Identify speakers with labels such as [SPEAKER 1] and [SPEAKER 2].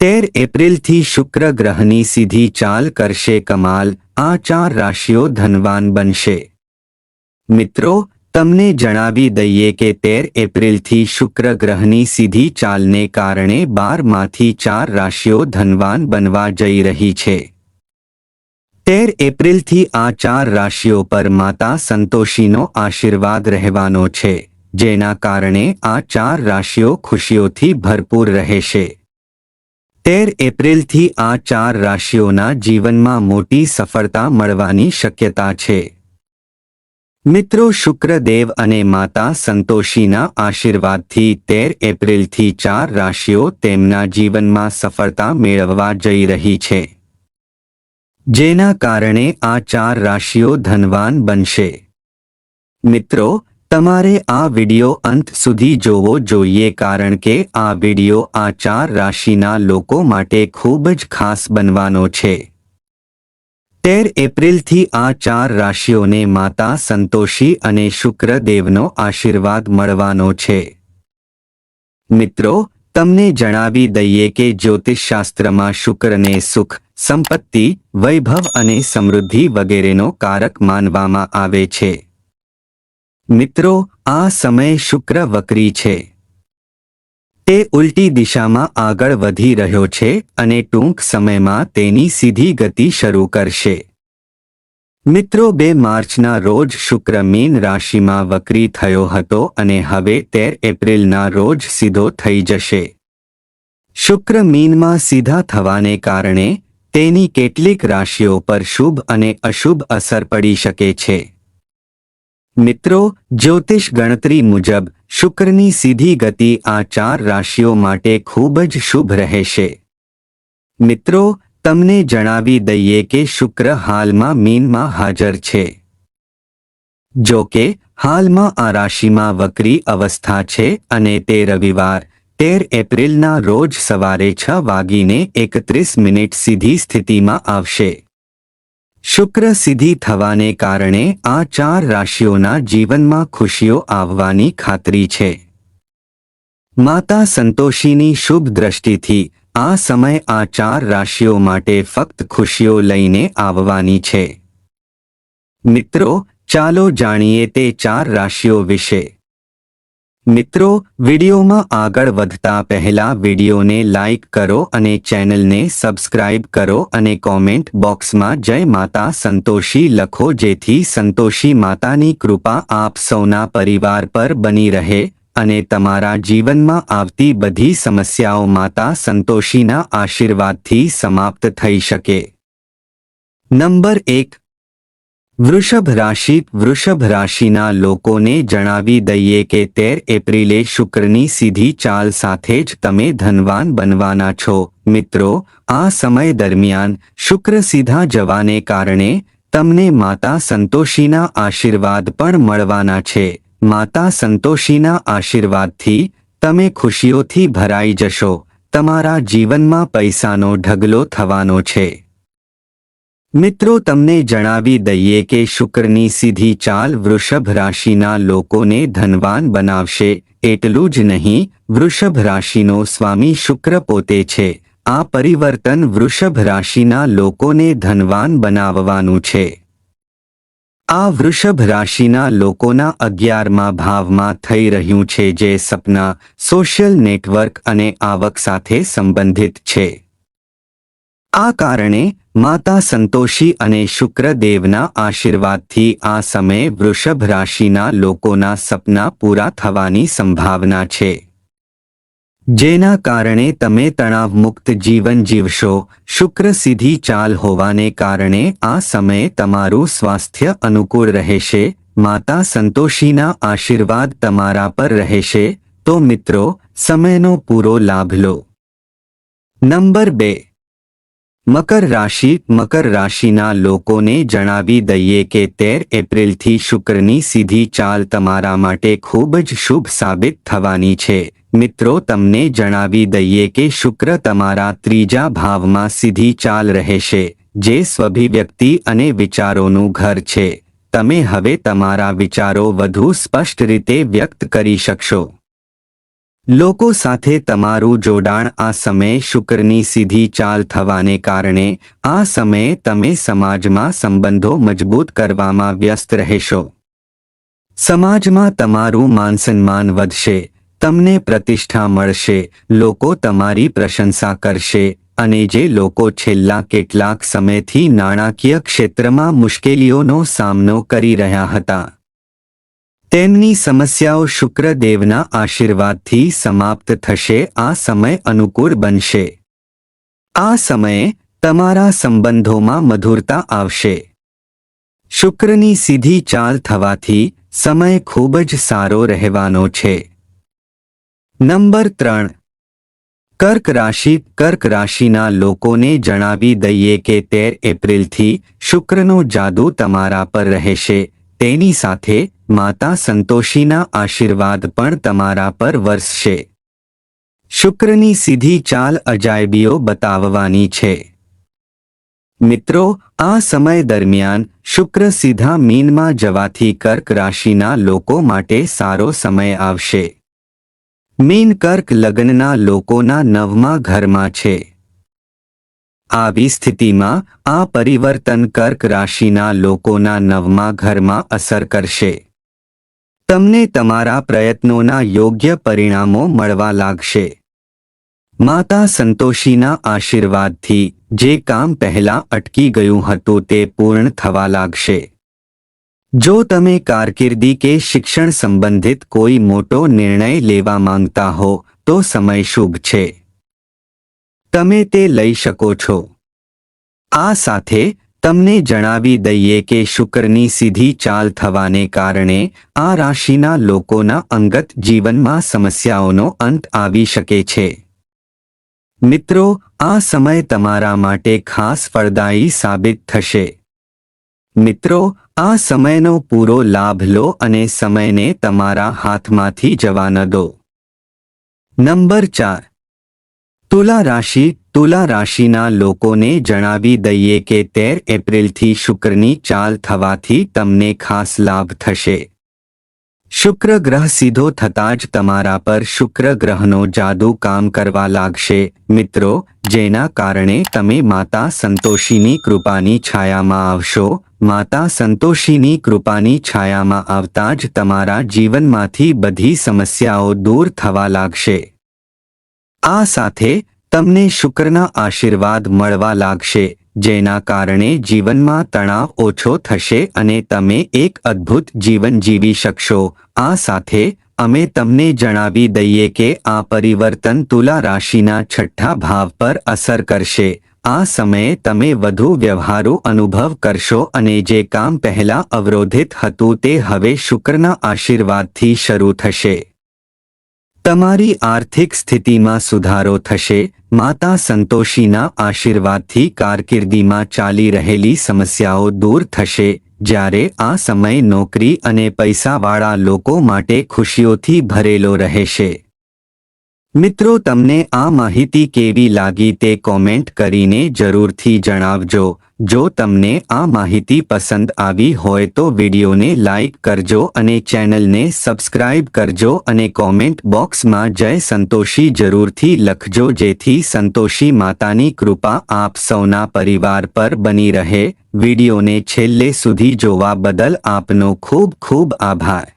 [SPEAKER 1] તેર એપ્રિલથી શુક્ર ગ્રહની સીધી ચાલ કરશે કમાલ, આ ચાર રાશિઓ ધનવાન બનશે. મિત્રો, તમને જણાવી દઈએ કે તેર એપ્રિલથી શુક્ર ગ્રહની સીધી ચાલને કારણે બારમાંથી ચાર રાશિઓ ધનવાન બનવા જઈ રહી છે. તેર એપ્રિલથી આ ચાર રાશિઓ પર માતા સંતોષીનો આશીર્વાદ રહેવાનો છે, જેના કારણે આ ચાર રાશિઓ ખુશીઓથી ભરપૂર રહેશે. તેર એપ્રિલથી આ ચાર રાશિઓના જીવનમાં મોટી સફળતા મળવાની શક્યતા છે. મિત્રો શુક્રદેવ અને માતા સંતોષીના આશીર્વાદથી તેર એપ્રિલથી ચાર રાશિઓ તેમના જીવનમાં સફળતા મેળવવા જઈ રહી છે. જેના કારણે આ ચાર રાશિઓ ધનવાન બનશે. મિત્રો તમારે આ વિડિયો અંત સુધી જોવો જોઈએ કારણ કે આ વિડિયો આ ચાર રાશિના લોકો માટે ખૂબ જ ખાસ બનવાનો છે. તેર એપ્રિલથી આ ચાર રાશિઓને માતા સંતોષી અને શુક્રદેવનો આશીર્વાદ મળવાનો છે. મિત્રો, તમને જણાવી દઈએ કે જ્યોતિષશાસ્ત્રમાં શુક્રને સુખ, સંપત્તિ, વૈભવ અને સમૃદ્ધિ વગેરેનો કારક માનવામાં આવે છે. મિત્રો, આ સમય શુક્ર વક્રી છે. તે ઉલટી દિશામાં આગળ વધી રહ્યો છે અને ટૂંક સમયમાં તેની સીધી ગતિ શરૂ કરશે. મિત્રો, બે માર્ચના રોજ શુક્ર મીન રાશિમાં વક્રી થયો હતો અને હવે તેર એપ્રિલના રોજ સીધો થઈ જશે. શુક્ર મીનમાં સીધા થવાને કારણે તેની કેટલીક રાશિઓ પર શુભ અને અશુભ અસર પડી શકે છે. મિત્રો, જ્યોતિષ ગણતરી મુજબ શુક્રની સીધી ગતિ આ ચાર રાશિઓ માટે ખૂબ જ શુભ રહેશે. મિત્રો, તમને જણાવી દઈએ કે શુક્ર હાલમાં મીનમાં હાજર છે. જો કે, હાલમાં આ રાશિમાં વક્રી અવસ્થા છે અને તે રવિવાર, તેર એપ્રિલના રોજ સવારે છ વાગીને એકત્રીસ મિનિટ સીધી સ્થિતિમાં આવશે. શુક્ર સિદ્ધિ થવાને કારણે આ ચાર રાશિઓના જીવનમાં ખુશીઓ આવવાની ખાતરી છે. માતા સંતોષીની શુભ દ્રષ્ટિથી આ સમય આ ચાર રાશિઓ માટે ફક્ત ખુશીઓ લઈને આવવાની છે. મિત્રો, ચાલો જાણીએ તે ચાર રાશિઓ વિશે. મિત્રો, વિડિયોમાં આગળ વધતા પહેલા વિડિયોને લાઇક કરો અને ચેનલને સબસ્ક્રાઇબ કરો અને કોમેન્ટ બોક્સમાં જય માતા સંતોષી લખો જેથી સંતોષી માતાની કૃપા આપ સૌના પરિવાર પર બની રહે અને તમારા જીવનમાં આવતી બધી સમસ્યાઓ માતા સંતોષીના આશીર્વાદથી સમાપ્ત થઈ શકે. નંબર એક વૃષભ રાશિ વૃષભ રાશિના લોકોને જણાવી દઈએ કે તેર એપ્રિલે શુક્રની સીધી ચાલ સાથે જ તમે ધનવાન બનવાના છો. મિત્રો, આ સમય દરમિયાન શુક્ર સીધા જવાને કારણે તમને માતા સંતોષીના આશીર્વાદ પણ મળવાના છે. માતા સંતોષીના આશીર્વાદથી તમે ખુશીઓથી ભરાઈ જશો. તમારા જીવનમાં પૈસાનો ઢગલો થવાનો છે. મિત્રો, તમને જણાવી દઈએ કે શુક્રની સીધી ચાલ વૃષભ રાશિના લોકોને ધનવાન બનાવશે. એટલું જ નહીં, વૃષભ રાશિનો સ્વામી શુક્ર પોતે છે. આ પરિવર્તન વૃષભ રાશિના લોકોને ધનવાન બનાવવાનું છે. આ વૃષભ રાશિના લોકોના અગિયારમાં ભાવમાં થઈ રહ્યું છે જે સપના, સોશિયલ નેટવર્ક અને આવક સાથે સંબંધિત છે. આ કારણે માતા સંતોષી અને શુક્રદેવના આશીર્વાદથી આ સમયે વૃષભ રાશિના લોકોના સપના પૂરા થવાની સંભાવના છે. જેના કારણે તમે તણાવમુક્ત જીવન જીવશો, શુક્ર સીધી ચાલ હોવાને કારણે આ સમયે તમારું સ્વાસ્થ્ય અનુકૂળ રહેશે, માતા સંતોષીના આશીર્વાદ તમારા પર રહેશે, તો મિત્રો, સમયનો પૂરો લાભ લો. નંબર બે મકર રાશિ, મકર રાશિના લોકોને જણાવી દઈએ કે તેર એપ્રિલથી શુક્રની સીધી ચાલ તમારા માટે ખૂબ જ શુભ સાબિત થવાની છે. મિત્રો, તમને જણાવી દઈએ કે શુક્ર તમારા ત્રીજા ભાવમાં સીધી ચાલ રહેશે, જે સ્વભિવ્યક્તિ અને વિચારોનું ઘર છે. તમે હવે તમારા વિચારો વધુ સ્પષ્ટ રીતે વ્યક્ત કરી શકશો. લોકો સાથે તમારું જોડાણ આ સમયે શુક્રની સીધી ચાલ થવાને કારણે, આ સમયે તમે સમાજમાં સંબંધો મજબૂત કરવામાં વ્યસ્ત રહેશો. સમાજમાં તમારું માનસન્માન વધશે, તમને પ્રતિષ્ઠા મળશે, લોકો તમારી પ્રશંસા કરશે, અને જે લોકો છેલ્લા કેટલાક સમયથી નાણાકીય ક્ષેત્રમાં મુશ્કેલીઓનો સામનો કરી રહ્યા હતા. તેમની સમસ્યાઓ શુક્રદેવના આશીર્વાદથી સમાપ્ત થશે, આ સમય અનુકૂળ બનશે. આ સમયે તમારા સંબંધોમાં મધુરતા આવશે. શુક્રની સીધી ચાલ થવાથી સમય ખૂબ જ સારો રહેવાનો છે. નંબર ત્રણ. કર્ક રાશિ, કર્ક રાશિના લોકોને જણાવી દઈએ કે તેર એપ્રિલથી શુક્રનો જાદુ તમારા પર રહેશે. તેની સાથે માતા સંતોષીના આશીર્વાદ પણ તમારા પર વરસશે. શુક્રની સીધી ચાલ અજાયબીઓ બતાવવાની છે. મિત્રો, આ સમય દરમિયાન શુક્ર સીધા મીનમાં જવાથી કર્ક રાશિના લોકો માટે સારો સમય આવશે. મીન કર્ક લગ્નના લોકોના નવમા ઘરમાં છે. આવી સ્થિતિમાં આ પરિવર્તન કર્ક રાશિના લોકોના નવમા ઘરમાં અસર કરશે. તમને તમારા પ્રયત્નોના યોગ્ય પરિણામો મળવા લાગશે. માતા સંતોષીના આશીર્વાદથી જે કામ પહેલા અટકી ગયું હતું તે પૂર્ણ થવા લાગશે. જો તમે કારકિર્દી કે શિક્ષણ સંબંધિત કોઈ મોટો નિર્ણય લેવા માંગતા હો, તો સમય શુભ છે. તમે તે લઈ શકો છો. આ સાથે તમને જણાવી દઈએ કે શુક્રની સીધી ચાલ થવાને કારણે આ રાશિના લોકોના અંગત જીવનમાં સમસ્યાઓનો અંત આવી શકે છે. મિત્રો, આ સમય તમારા માટે ખાસ ફળદાયી સાબિત થશે. મિત્રો, આ સમયનો પૂરો લાભ લો અને સમયને તમારા હાથમાંથી જવા ન દો. નંબર ચાર. તુલા રાશિ, તુલા રાશિના લોકોને જણાવી દઈએ કે તેર એપ્રિલથી શુક્રની ચાલ થવાથી તમને ખાસ લાભ થશે. શુક્ર ગ્રહ સીધો થતાં જ તમારા પર શુક્ર ગ્રહનો જાદુ કામ કરવા લાગશે. મિત્રો, જેના કારણે તમે માતા સંતોષીની કૃપાની છાયામાં આવશો. માતા સંતોષીની કૃપાની છાયામાં આવતા જ તમારા જીવનમાંથી બધી સમસ્યાઓ દૂર થવા લાગશે. આ સાથે તમને શુક્રના આશીર્વાદ મળવા લાગશે, જેના કારણે જીવનમાં તણાવ ઓછો થશે અને તમે એક અદ્ભુત જીવન જીવી શકશો. આ સાથે અમે તમને જણાવી દઈએ કે આ પરિવર્તન તુલા રાશિના છઠ્ઠા ભાવ પર અસર કરશે. આ સમયે તમે વધુ વ્યવહારો અનુભવ કરશો અને જે કામ પહેલા અવરોધિત હતું તે હવે શુક્રના આશીર્વાદથી શરૂ થશે. તમારી આર્થિક સ્થિતિમાં સુધારો થશે, માતા સંતોષીના આશીર્વાદથી કારકિર્દીમાં ચાલી રહેલી સમસ્યાઓ દૂર થશે, જ્યારે આ સમય નોકરી અને પૈસાવાળા લોકો માટે ખુશીઓથી ભરેલો રહેશે. મિત્રો, તમને આ માહિતી કેવી લાગી તે કોમેન્ટ કરીને જરૂરથી જણાવજો. જો તમને આ માહિતી પસંદ આવી હોય તો વિડીયોને લાઇક કરજો અને ચેનલને સબસ્ક્રાઇબ કરજો અને કોમેન્ટ બોક્સમાં જય સંતોષી જરૂરથી લખજો, જેથી સંતોષી માતાની કૃપા આપ સૌના પરિવાર પર બની રહે. વિડીયોને છેલ્લે સુધી જોવા બદલ આપનો ખૂબ ખૂબ આભાર.